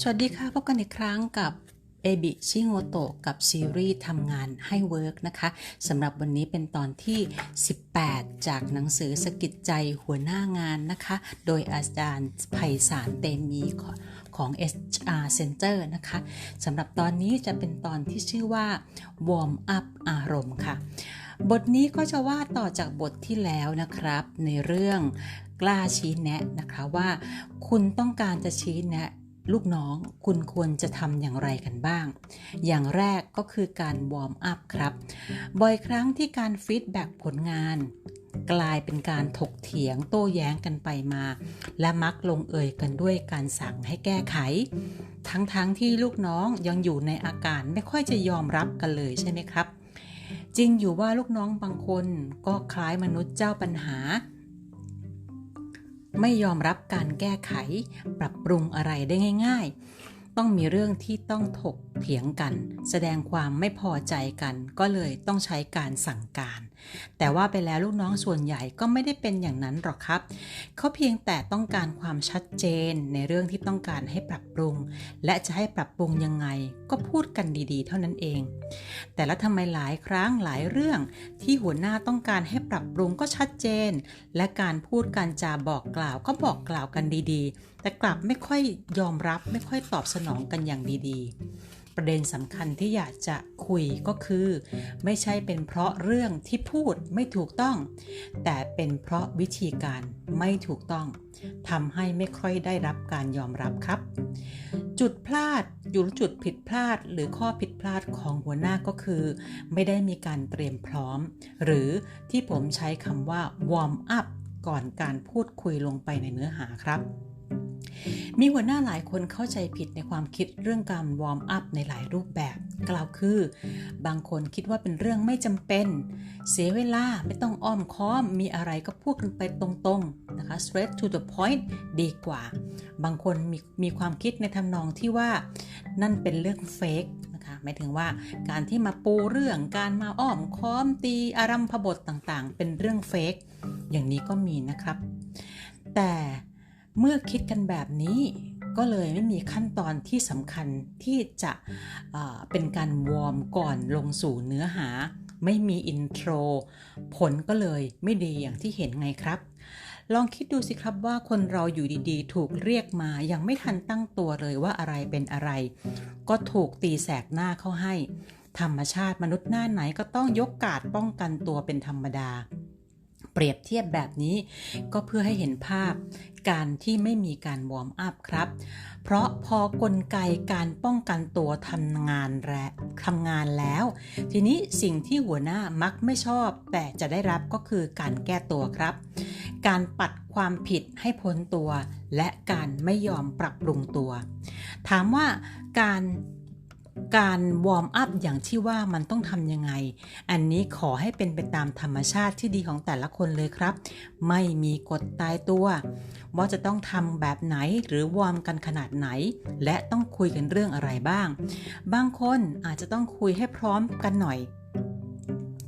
สวัสดีค่ะพบกันอีกครั้งกับเอบิชิโงโตะกับซีรีส์ทำงานให้เวิร์กนะคะสำหรับวันนี้เป็นตอนที่ 18 จากหนังสือสกิดใจหัวหน้างานนะคะ โดยอาจารย์ไพศาลเตมีของ HR Center นะคะสำหรับตอนนี้จะเป็นตอนที่ชื่อว่า Warm Up อารมณ์ค่ะ บทนี้ก็จะว่าต่อจากบทที่แล้วนะครับ ในเรื่องกล้าชี้แนะนะคะว่า คุณต้องการจะชี้แนะ ลูกน้องคุณควรจะทำอย่างไรกันบ้าง อย่างแรกก็คือการวอร์มอัพครับ บ่อยครั้งที่การฟีดแบ็กผลงาน กลายเป็นการถกเถียงโต้แย้งกันไปมา และมักลงเอยกันด้วยการสั่งให้แก้ไข ทั้งๆทที่ลูกน้องยังอยู่ในอาการไม่ค่อยจะยอมรับกันเลยใช่ไหมครับ จริงอยู่ว่าลูกน้องบางคนก็คล้ายมนุษย์เจ้าปัญหา ไม่ยอมรับการแก้ไข ปรับปรุงอะไรได้ง่าย ต้องมีเรื่องที่ต้องถกเถียงกัน แสดงความไม่พอใจกัน ก็เลยต้องใช้การสั่งการ แต่ว่าไปแล้วลูกน้องส่วนใหญ่ก็ไม่ได้เป็นอย่างนั้นหรอกครับ เขาเพียงแต่ต้องการความชัดเจนในเรื่องที่ต้องการให้ปรับปรุง และจะให้ปรับปรุงยังไง ก็พูดกันดีๆ เท่านั้นเอง แต่ละทำไมหลายครั้งหลายเรื่อง ที่หัวหน้าต้องการให้ปรับปรุงก็ชัดเจน และการพูดการจาบอกกล่าวก็บอกกล่าวกันดีๆ แต่กลับไม่ค่อยยอมรับไม่ค่อยตอบสนองกันอย่างดีๆ ประเด็นสำคัญที่อยากจะคุยก็คือ ไม่ใช่เป็นเพราะเรื่องที่พูดไม่ถูกต้อง แต่เป็นเพราะวิธีการไม่ถูกต้องทำให้ไม่ค่อยได้รับการยอมรับครับ จุดพลาดอยู่จุดผิดพลาดหรือข้อผิดพลาดของหัวหน้าก็คือ ไม่ได้มีการเตรียมพร้อม หรือที่ผมใช้คำว่า warm up ก่อนการพูดคุยลงไปในเนื้อหาครับ มีหัวหน้าหลายคนเข้าใจผิดในความคิดเรื่องการวอร์มอัพในหลายรูปแบบ กล่าวคือ บางคนคิดว่าเป็นเรื่องไม่จำเป็น เสียเวลาไม่ต้องอ้อมค้อม มีอะไรก็พูดกันไปตรงๆนะคะ straight to the point ดีกว่า บางคนมีมีความคิดในทำนองที่ว่านั่นเป็นเรื่องเฟกนะคะหมายถึงว่าการที่มาปูเรื่องการมาอ้อมค้อมตีอารัมพบทต่างๆ เป็นเรื่องเฟกอย่างนี้ก็มีนะครับ แต่ เมื่อคิดกันแบบนี้ก็เลยไม่มีขั้นตอนที่สำคัญที่จะเป็นการวอร์มก่อนลงสู่เนื้อหา ไม่มีอินโทร ผลก็เลยไม่ดีอย่างที่เห็นไงครับ ลองคิดดูสิครับว่าคนเราอยู่ดีๆ ถูกเรียกมายังไม่ทันตั้งตัวเลยว่าอะไรเป็นอะไร ก็ถูกตีแสกหน้าเข้าให้ ธรรมชาติมนุษย์หน้าไหนก็ต้องยกกาดป้องกันตัวเป็นธรรมดา เปรียบเทียบแบบนี้ ก็เพื่อให้เห็นภาพการที่ไม่มีการวอร์มอัพครับ เพราะพอกลไกการป้องกันตัวทำงานแลทำงานแล้ว ทีนี้สิ่งที่หัวหน้ามักไม่ชอบ แต่จะได้รับก็คือการแก้ตัวครับ การปัดความผิดให้พ้นตัว และการไม่ยอมปรับปรุงตัว ถามว่าการ การวอร์มอัพอย่างที่ว่ามันต้องทำยังไง อันนี้ขอให้เป็นไปตามธรรมชาติที่ดีของแต่ละคนเลยครับ ไม่มีกฎตายตัว ว่าจะต้องทำแบบไหนหรือวอร์มกันขนาดไหน และต้องคุยกันเรื่องอะไรบ้าง บางคนอาจจะต้องคุยให้พร้อมกันหน่อย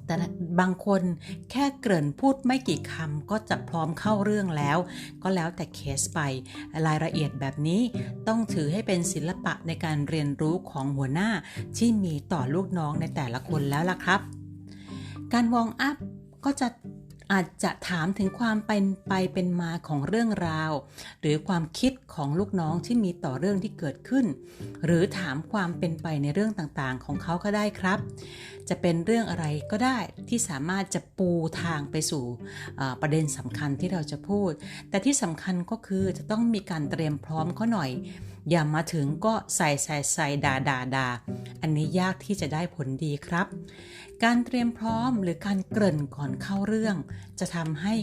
แต่บางคนแค่เกริ่นพูดไม่กี่คำก็จะพร้อมเข้าเรื่องแล้ว ก็แล้วแต่เคสไปรายละเอียดแบบนี้ต้องถือให้เป็นศิลปะในการเรียนรู้ของหัวหน้าที่มีต่อลูกน้องในแต่ละคนแล้วล่ะครับ การวอร์มอัพก็จะ อาจจะถามถึงความเป็นไปเป็นมาของเรื่องราว หรือความคิดของลูกน้องที่มีต่อเรื่องที่เกิดขึ้น หรือถามความเป็นไปในเรื่องต่างๆ ของเขาก็ได้ครับ จะเป็นเรื่องอะไรก็ได้ที่สามารถจะปูทางไปสู่ประเด็นสำคัญที่เราจะพูด แต่ที่สำคัญก็คือจะต้องมีการเตรียมพร้อมเขาหน่อย อย่ามาถึงก็ใส่ใส่ใส่ดาดาดาอันนี้ยากที่จะได้ผลดีครับ การเตรียมพร้อมหรือการเกริ่นก่อนเข้าเรื่องจะทำให้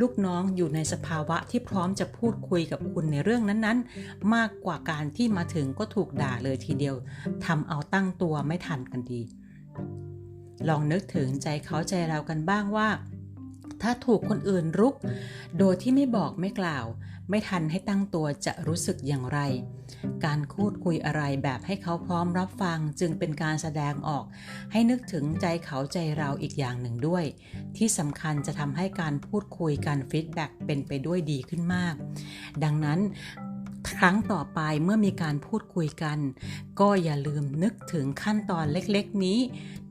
ลูกน้องอยู่ในสภาวะที่พร้อมจะพูดคุยกับคุณในเรื่องนั้นๆ มากกว่าการที่มาถึงก็ถูกด่าเลยทีเดียวทำเอาตั้งตัวไม่ทันกันดี ลองนึกถึงใจเขาใจเรากันบ้างว่า ถ้าถูกคนอื่นรุก โดยที่ไม่บอกไม่กล่าว ไม่ทันให้ตั้งตัวจะรู้สึกอย่างไร การพูดคุยอะไรแบบให้เขาพร้อมรับฟังจึงเป็นการแสดงออก ให้นึกถึงใจเขาใจเราอีกอย่างหนึ่งด้วย ที่สำคัญจะทำให้การพูดคุยการฟีดแบ็กเป็นไปด้วยดีขึ้นมาก ดังนั้นครั้งต่อไปเมื่อมีการพูดคุยกัน ก็อย่าลืมนึกถึงขั้นตอนเล็กๆนี้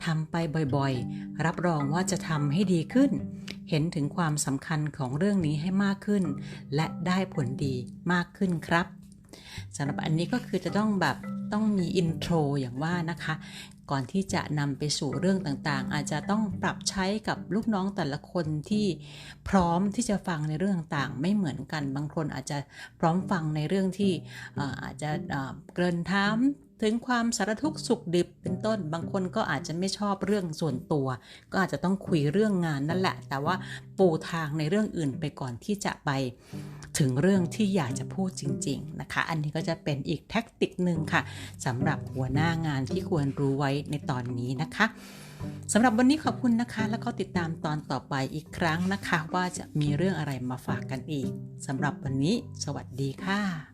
ทำไปบ่อยๆ รับรองว่าจะทำให้ดีขึ้น เห็นถึงความสำคัญของเรื่องนี้ให้มากขึ้น และได้ผลดีมากขึ้นครับสำหรับอันนี้ก็คือจะต้องแบบต้องมีอินโทรอย่างว่านะคะ ก่อนที่จะนำไปสู่เรื่องต่างๆ อาจจะต้องปรับใช้กับลูกน้องแต่ละคนที่พร้อมที่จะฟังในเรื่องต่างๆ ไม่เหมือนกันบางคนอาจจะพร้อมฟังในเรื่องที่อาจจะเกินถาม ถึงความสารทุกข์สุขดิบเป็นต้น บางคนก็อาจจะไม่ชอบเรื่องส่วนตัว ก็อาจจะต้องคุยเรื่องงานนั่นแหละ แต่ว่าปูทางในเรื่องอื่นไปก่อนที่จะไปถึงเรื่องที่อยากจะพูดจริง ๆนะคะ อันนี้ก็จะเป็นอีกแท็กติกหนึ่งค่ะสำหรับหัวหน้างานที่ควรรู้ไว้ในตอนนี้นะคะสำหรับวันนี้ขอบคุณนะคะ แล้วก็ติดตามตอนต่อไปอีกครั้งนะคะ ว่าจะมีเรื่องอะไรมาฝากกันอีกสำหรับวันนี้ สวัสดีค่ะ